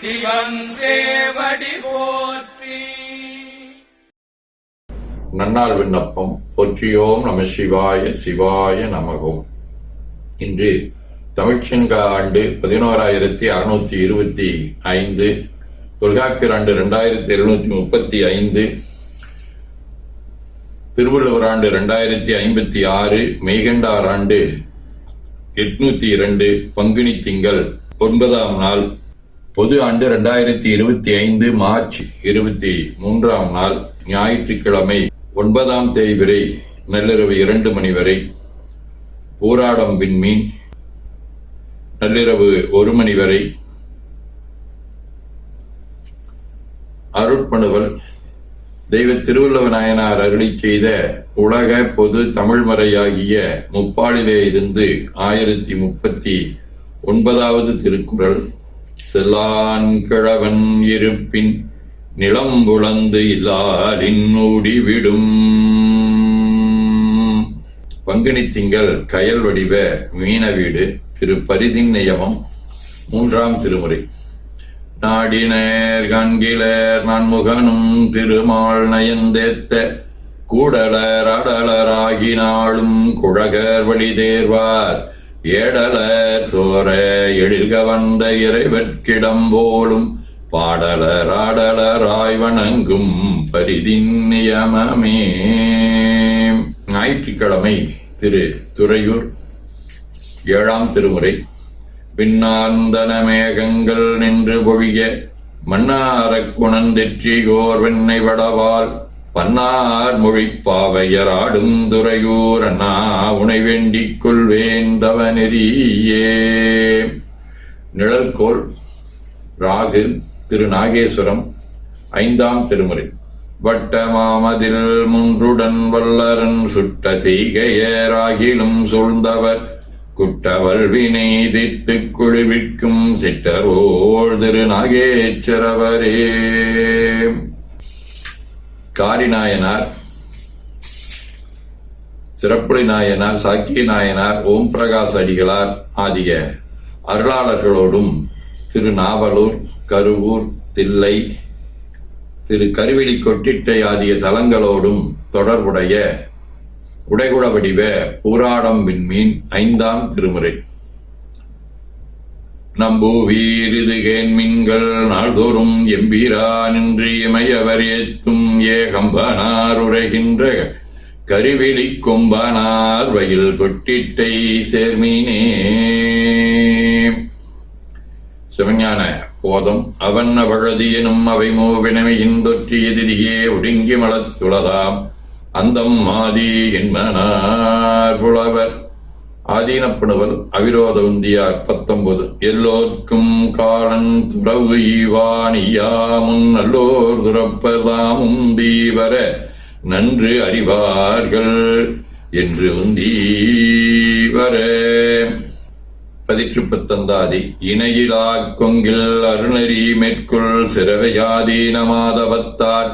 சிவன் போற்றி. நன்னாள் விண்ணப்பம். போற்றியோம் நம சிவாய சிவாய நமகோம். இன்று தமிழ்ச்சங்க ஆண்டு பதினோராயிரத்தி அறுநூத்தி இருபத்தி ஐந்து தொல்காப்பியர் ஆண்டு ரெண்டாயிரத்தி இருநூத்தி முப்பத்தி ஐந்து திருவள்ளுவர் ஆண்டு ரெண்டாயிரத்தி ஐம்பத்தி ஆறு மெய்கண்டார் ஆண்டு எட்நூத்தி இரண்டு பங்குனி திங்கள் ஒன்பதாம் நாள் பொது ஆண்டு ரெண்டாயிரத்தி இருபத்தி ஐந்து மார்ச் இருபத்தி மூன்றாம் நாள் ஞாயிற்றுக்கிழமை ஒன்பதாம் தேதி வரை நள்ளிரவு இரண்டு மணி வரை போராடம் விண்மீன். நள்ளிரவு ஒரு மணி வரை அருட்பணுவல். தெய்வ திருவள்ளுவ நாயனார் அருளி செய்த உலக பொது தமிழ்மறையாகிய முப்பாளிலே இருந்து ஆயிரத்தி முப்பத்தி ஒன்பதாவது திருக்குறள். செலான் கிழவன் இருப்பின் நிலம் புலந்து இல்லாலின் விடும் பங்குனி திங்கள் கயல் வடிவ மீன வீடு திரு பரிதின் நியமம் மூன்றாம் திருமுறை. நாடினர் கண்கிலர் நன்முகனும் திருமால் நயந்தேத்த கூடலர் அடலராகினாலும் குழகர் வழி தேர்வார் ஏடலர் சோர எழில்க வந்த இறைவற்கிடம் போலும் பாடலர் ஆடலர் வணங்கும் பரிதின் நியமமே. ஞாயிற்றுக்கிழமை திரு துறையூர் ஏழாம் திருமுறை. பின்னாந்தன மேகங்கள் நின்று பொழிய மன்னாரக் குணந்தெற்றிகோர் வெண்ணை வடவாள் பன்னார் மொழிப்பாவையராடும் துறையூர் அண்ணா உனை வேண்டிக் கொள்வேன் தவநெறியே நிழல்கோள் ராகு திரு நாகேஸ்வரம் ஐந்தாம் திருமுறை. வட்டமாமதில் முன்றுடன் வல்லரன் சுட்ட செய்கையராகிலும் சூழ்ந்தவர். குட்டவள் தித்து தித்துக் குழுவிற்கும் சிட்டரோள் திரு நாகேஸ்வரவரே காரிநாயனார் சிறப்புடை நாயனார் சாக்கிய நாயனார் ஓம் பிரகாஷ் அடிகளார் ஆகிய அருளாளர்களோடும் திரு நாவலூர் கருவூர் தில்லை திரு கருவெளி கொட்டிட்டை ஆகிய தலங்களோடும் தொடர்புடைய உடைகுட வடிவ பூராடம் விண்மீன் ஐந்தாம் திருமுறை. நம்பு வீரிது கேன்மின்கள் நாள்தோறும் எம்பீரா நின்று இமையவர் ஏத்தும் ஏகம்பனார் உரைகின்ற கருவிழி கொம்பனார் வயில் கொட்டிட்டை சேர்மீனே. சிவஞான போதம் அவன் அவழதி எனும் அவை மூவினமையின் தொற்றி எதிரியே ஒடுங்கி மலத்துளதாம். அந்தம் மாதி என்பனார் புலவர். ஆதீனப்பணுவல் அவிரோத உந்தியார் பத்தொன்பது. எல்லோர்க்கும் காலன் துறவு ஈவானியாமுன் நல்லோர் துறப்பதாமும் தீவர நன்று அறிவார்கள் என்று உந்தீவர. பதிற்று பத்தந்தாதி இணையிலா கொங்கில் அருணரி மேற்குள் சிறவையாதீனமாதவத்தார்.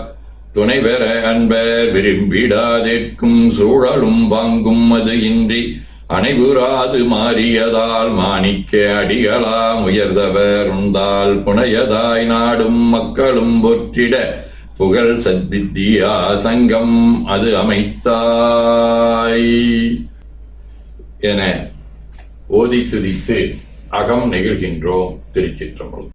துணை பெற அன்பர் விரும்பிடாதேற்கும் சூழலும் வாங்கும் அது இன்றி அனைவுராது மாறியதால் மாணிக்க அடிகளாம் உயர்ந்தவர் உந்தால் புனையதாய் நாடும் மக்களும் போற்றிட புகழ் சத்வித்தியா சங்கம் அது அமைத்தாய். என ஓதி துதித்து அகம் நெகிழ்கின்றோம் திருச்சிற்றம்பலம்.